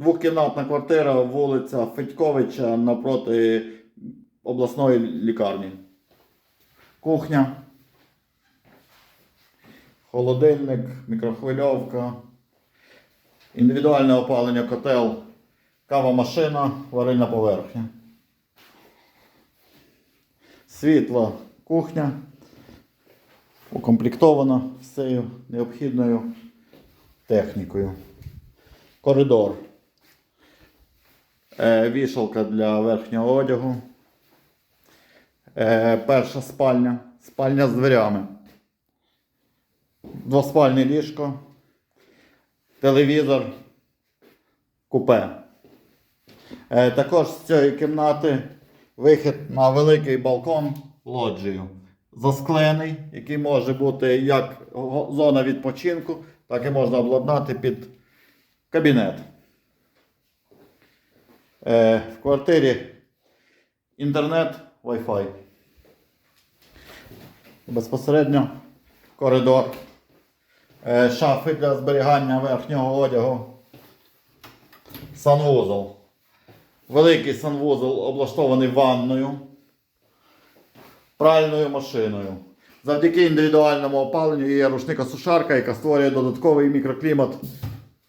Двохкімнатна квартира, вулиця Федьковича напроти обласної лікарні. Кухня. Холодильник, мікрохвильовка, індивідуальне опалення котел, кава-машина, варильна поверхня. Світла кухня, укомплектована всею необхідною технікою. Коридор. Е, вішалка для верхнього одягу. Е, перша спальня. Спальня з дверями. Двоспальне ліжко. Телевізор. Купе. Е, також з цієї кімнати вихід на великий балкон лоджію. Засклений, який може бути як зона відпочинку, так і можна обладнати під кабінет. Е, в квартирі інтернет, Wi-Fi. Безпосередньо коридор. Е, шафи для зберігання верхнього одягу. Санвузол. Великий санвузол облаштований ванною, пральною машиною. Завдяки індивідуальному опаленню є рушника-сушарка, яка створює додатковий мікроклімат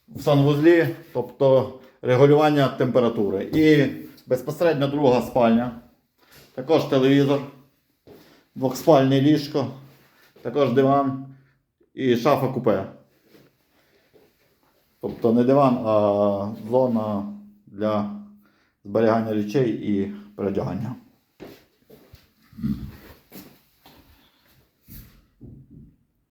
в санвузлі, тобто регулювання температури. І безпосередньо друга спальня. Також телевізор, двохспальне ліжко, також диван і шафа купе. Тобто не диван, а зона для зберігання речей і передягання.